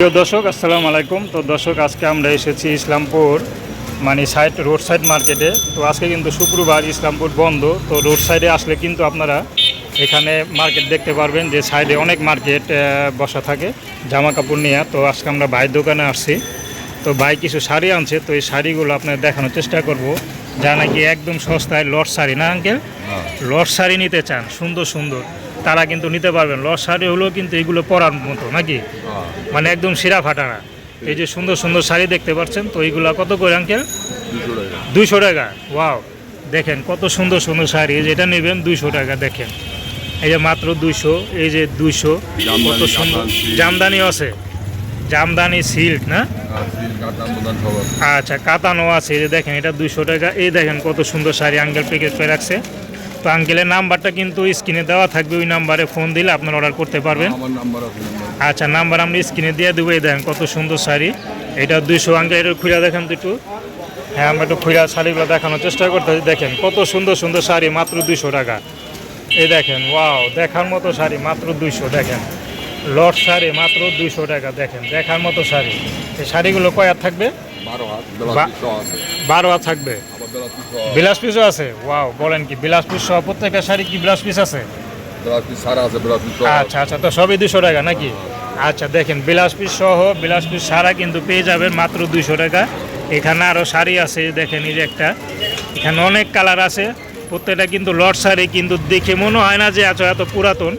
প্রিয় দর্শক আসসালামু আলাইকুম। তো দর্শক আজকে আমরা এসেছি ইসলামপুর মানে সাইড রোড সাইড মার্কেটে। তো আজকে কিন্তু শুক্রবার ইসলামপুর বন্ধ। তো রোড সাইডে আসলে কিন্তু আপনারা এখানে মার্কেট দেখতে পারবেন যে সাইডে অনেক মার্কেট বসা থাকে জামা কাপড় নিয়ে। তো আজকে আমরা ভাইয়ের দোকানে আসছি। তো ভাই কিছু শাড়ি আনছে তো এই শাড়িগুলো আপনার দেখানোর চেষ্টা করব। যা নাকি একদম সস্তায় লট শাড়ি না আঙ্কেল? লট শাড়ি নিতে চান সুন্দর সুন্দর। তারা কিন্তু নিতে পারবেন। লস শাড়ি হলেও কিন্তু এগুলো পরার মতো নাকি? মানে একদম শিরা ফাটানা। এই যে সুন্দর সুন্দর শাড়ি দেখতে পাচ্ছেন তো এইগুলা কত করে আঙ্কেল? দুইশো টাকা। ওয়াও। দেখেন কত সুন্দর সুন্দর শাড়ি। এই যে এটা নেবেন দুইশো টাকা দেখেন। এই যে মাত্র দুইশো এই যে দুইশো কত সুন্দর। জামদানি আছে। জামদানি সিল্ক না? আচ্ছা কাতানো আছে। এই যে দেখেন এটা দুইশো টাকা। এই দেখেন কত সুন্দর শাড়ি আঙ্কেল প্যাকেজ করে রাখছে। তো আঙ্কেলের নাম্বারটা কিন্তু স্ক্রিনে দেওয়া থাকবে ওই নাম্বারে ফোন দিলে আপনারা অর্ডার করতে পারবেন। আচ্ছা নাম্বার আমরা স্ক্রিনে দিয়ে দেবো এই দেখেন কত সুন্দর শাড়ি। এটা দুইশো আঙ্কেল এটা খুঁড়া দেখেন তো একটু। হ্যাঁ আমরা একটু খুঁড়া শাড়িগুলো দেখানোর চেষ্টা করতেছি। দেখেন কত সুন্দর সুন্দর শাড়ি মাত্র দুইশো টাকা। এই দেখেন ওয়াও দেখার মতো শাড়ি মাত্র দুইশো দেখেন। লট শাড়ি মাত্র দুইশো টাকা দেখেন দেখার মতো শাড়ি। এই শাড়িগুলো কয়ার থাকবে? বারো হাত। বারো হাত থাকবে। বিলাস পিসও আছে। ওয়াও বলেন কি বিলাস পিস সহ প্রত্যেকটা শাড়ি কি বিলাস পিস আছে? আচ্ছা আচ্ছা তো সবই দুশো টাকা নাকি? আচ্ছা দেখেন বিলাস পিস সহ বিলাস পিস সারা কিন্তু পেয়ে যাবেন মাত্র দুশো টাকা। এখানে আরও শাড়ি আছে দেখেন এই যে একটা। এখানে অনেক কালার আছে। প্রত্যেকটা কিন্তু লট শাড়ি কিন্তু দেখে মনে হয় না যে এত এত পুরাতন।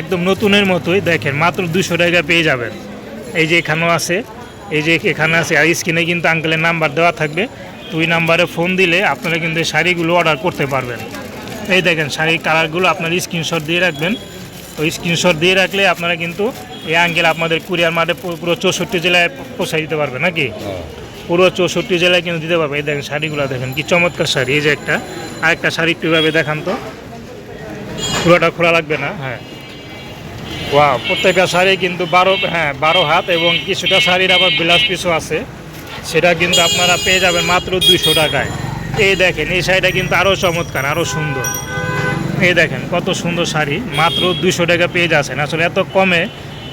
একদম নতুনের মতোই দেখেন মাত্র দুশো টাকা পেয়ে যাবেন। এই যে এখানেও আছে এই যে এখানে আছে আর স্ক্রিনে কিন্তু আঙ্কেলের নাম্বার দেওয়া থাকবে। ওই নাম্বারে ফোন দিলে আপনারা কিন্তু এই শাড়িগুলো অর্ডার করতে পারবেন। এই দেখেন শাড়ির কালারগুলো আপনার স্ক্রিনশট দিয়ে রাখবেন। ওই স্ক্রিনশট দিয়ে রাখলে আপনারা কিন্তু এই আঙ্কেল আপনাদের কুরিয়ার মাঠে পুরো চৌষট্টি জেলায় পৌঁছায় দিতে পারবে নাকি? পুরো চৌষট্টি জেলায় কিন্তু দিতে পারবে এই দেখেন শাড়িগুলো দেখেন কি চমৎকার শাড়ি। এই যে একটা আরেকটা শাড়ি একটু এভাবে দেখান তো। পুরোটা খোলা লাগবে না? হ্যাঁ। ওয়া প্রত্যেকটা শাড়ি কিন্তু বারো হ্যাঁ বারো হাত এবং কিছুটা শাড়ির আবার বিলাস পিসও আছে। সেটা কিন্তু আপনারা পেয়ে যাবেন মাত্র দুইশো টাকায়। এই দেখেন, এই শাড়িটা কিন্তু আরও চমৎকার আরও সুন্দর। এই দেখেন, কত সুন্দর শাড়ি, মাত্র দুইশো টাকা পেয়ে যাচ্ছেন। আসলে এত কমে,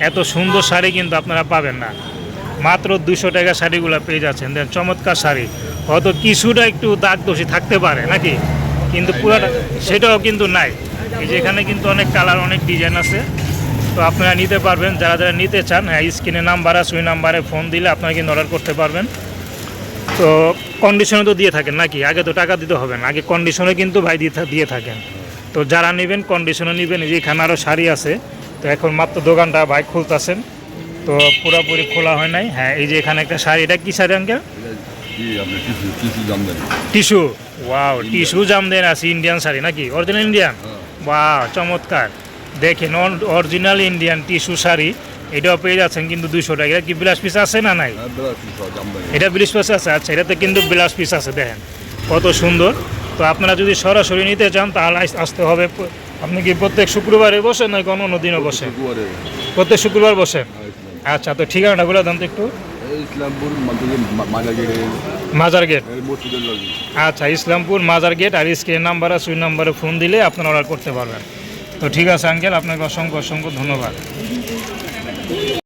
এত সুন্দর শাড়ি কিন্তু আপনারা পাবেন না। মাত্র দুশো টাকা শাড়িগুলো পেয়ে যাচ্ছেন। দেন চমৎকার শাড়ি। হয়তো কিছুটা একটু দাগ দোষী থাকতে পারে, নাকি? কিন্তু পুরোটা, সেটাও কিন্তু নাই। এই যে এখানে কিন্তু অনেক কালার, অনেক ডিজাইন আছে। তো আপনারা নিতে পারবেন যারা যারা নিতে চান হ্যাঁ স্ক্রিনে নাম্বার আছে ওই নাম্বারে ফোন দিলে আপনারা কিন্তু অর্ডার করতে পারবেন। তো কন্ডিশনে তো দিয়ে থাকেন নাকি? আগে তো টাকা দিতে হবে না আগে কন্ডিশনে কিন্তু ভাই দিয়ে দিয়ে থাকেন। তো যারা নেবেন কন্ডিশনে নেবেন এই যে এখানে আরও শাড়ি আছে তো এখন মাত্র দোকানটা ভাই খুলতেছেন। তো পুরোপুরি খোলা হয় নাই হ্যাঁ এই যে এখানে একটা শাড়ি এটা কী sari uncle? Tissue. Wow tissue জামদেন আছে ইন্ডিয়ান শাড়ি নাকি? Original Indian. বাহ চমৎকার। দেখেন অরিজিনাল ইন্ডিয়ান টিস্যু শাড়ি। এটাও পেয়ে যাচ্ছেন কিন্তু দুইশো টাকা। এটা কি বিলাস পিস আছে না নাই? হ্যাঁ এটা বিলাস পিস আছে? আচ্ছা এটাতে কিন্তু বিলাস পিস আছে দেখেন। কত সুন্দর। তো আপনারা যদি সরাসরি নিতে চান তাহলে আসতে হবে আপনি কি প্রত্যেক শুক্রবারে বসেন না কোনো অন্য দিনও বসেন? প্রত্যেক শুক্রবার। বসেন? হ্যাঁ, আচ্ছা তো ঠিকানাটা বলে দেন তো একটু। মাজার গেট। আচ্ছা ইসলামপুর মাজার গেট আর স্ক্রিন নাম্বার আছে ওই নাম্বারে ফোন দিলে আপনারা অর্ডার করতে পারবেন। তো ঠিক আছে আঙ্কেল আপনাকে অসংখ্য অসংখ্য ধন্যবাদ।